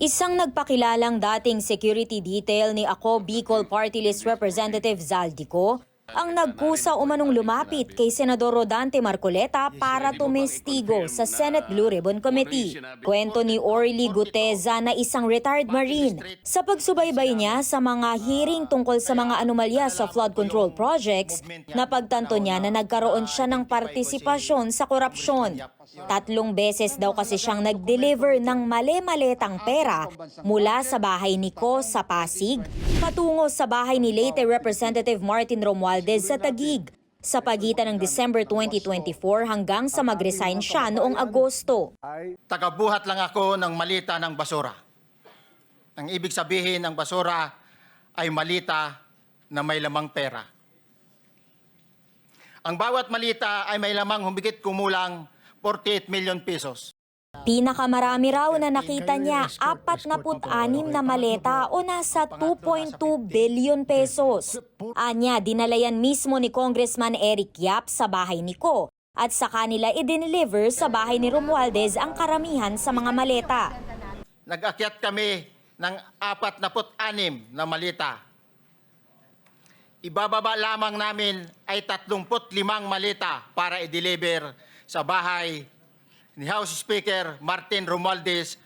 Isang nagpakilalang dating security detail ni Ako Bicol Party List Representative Zaldico ang nagkusa umanong lumapit kay Senador Rodante Marcoleta para tumestigo sa Senate Blue Ribbon Committee. Kwento ni Orly Guteza na isang retired Marine sa pagsubaybay niya sa mga hearing tungkol sa mga anomalya sa flood control projects, napagtanto niya na nagkaroon siya ng partisipasyon sa korupsyon. Tatlong beses daw kasi siyang nag-deliver ng mali-maletang pera mula sa bahay ni Ko sa Pasig patungo sa bahay ni late Representative Martin Romualdez sa Tagig sa pagitan ng December 2024 hanggang sa mag-resign siya noong Agosto. Tagabuhat lang ako ng malita ng basura. Ang ibig sabihin ng basura ay malita na may lamang pera. Ang bawat malita ay may lamang humigit kumulang 48 million pesos. Pinakamarami raw na nakita niya 46 na maleta o nasa 2.2 billion pesos. Anya, dinalayan mismo ni Congressman Eric Yap sa bahay ni Ko at sa kanila i-deliver sa bahay ni Romualdez ang karamihan sa mga maleta. Nag-akyat kami ng 46 na malita. Ibababa lamang namin ay 35 malita para i-deliver sa bahay ni House Speaker Martin Romualdez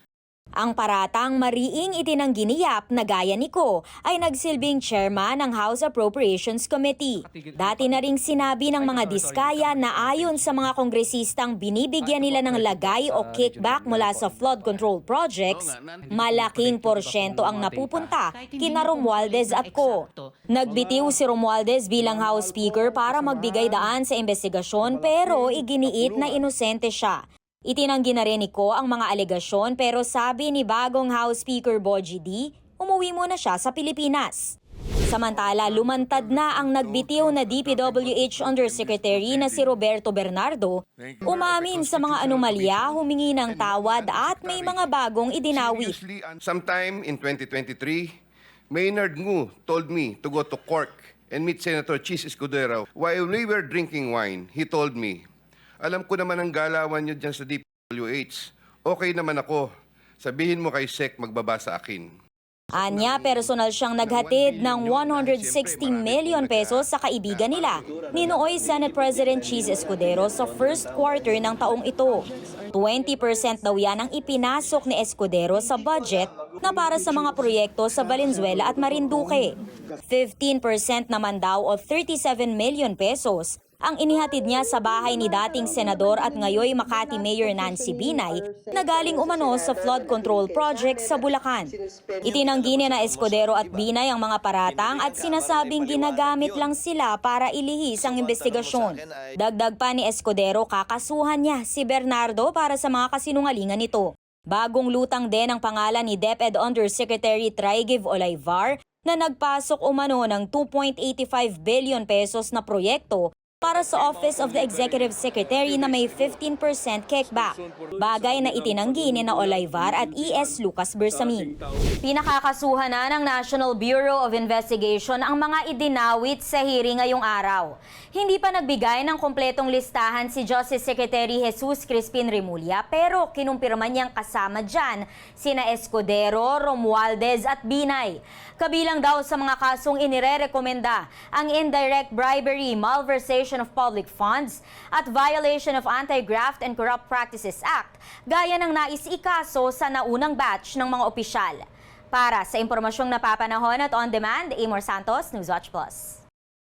Ang paratang mariing itinanggi ni Yap na gaya ni Ko ay nagsilbing chairman ng House Appropriations Committee. Dati na ring sinabi ng mga diskaya na ayon sa mga kongresistang binibigyan nila ng lagay o kickback mula sa flood control projects, malaking porsyento ang napupunta kina Romualdez at Ko. Nagbitiw si Romualdez bilang House Speaker para magbigay daan sa investigasyon pero iginiit na inosente siya. Itinanggi na rin ni Ko ang mga alegasyon pero sabi ni bagong House Speaker Boji D, umuwi muna siya sa Pilipinas. Samantala, lumantad na ang nagbitiw na DPWH Undersecretary na si Roberto Bernardo, umamin sa mga anomalya, humingi ng tawad at may mga bagong idinawi. Sometime in 2023, Maynard Ngu told me to go to Cork and meet Senator Chis Escudero. While we were drinking wine, he told me, alam ko naman ang galawan niyo dyan sa DPWH. Okay naman ako. Sabihin mo kay Sec magbaba sa akin. Anya, personal siyang naghatid ng 160 million pesos sa kaibigan nila ni Nooy Senate President Cheese Escudero sa first quarter ng taong ito. 20% daw yan ang ipinasok ni Escudero sa budget na para sa mga proyekto sa Valenzuela at Marinduque. 15% naman daw o 37 million pesos ang inihatid niya sa bahay ni dating senador at ngayoy Makati Mayor Nancy Binay na galing umano sa flood control project sa Bulacan. Itinanggi ni na Escudero at Binay ang mga paratang at sinasabing ginagamit lang sila para ilihis ang investigasyon. Dagdag pa ni Escudero kakasuhan niya si Bernardo para sa mga kasinungalingan nito. Bagong lutang din ang pangalan ni DepEd Undersecretary Trigiv Olivar na nagpasok umano ng 2.85 billion pesos na proyekto para sa Office of the Executive Secretary na may 15% kickback. Bagay na itinanggi ni na Olivar at ES Lucas Bersamin. Pinakakasuhan na ng National Bureau of Investigation ang mga idinawit sa hearing ngayong araw. Hindi pa nagbigay ng kompletong listahan si Justice Secretary Jesus Crispin Remulla pero kinumpirma niyang kasama dyan sina Escudero, Romualdez at Binay. Kabilang daw sa mga kasong inirerekomenda ang indirect bribery, malversation of public funds at violation of Anti-Graft and Corrupt Practices Act gaya ng nais ikaso sa naunang batch ng mga opisyal. Para sa impormasyong napapanahon at on demand, Amor Santos, Newswatch Plus.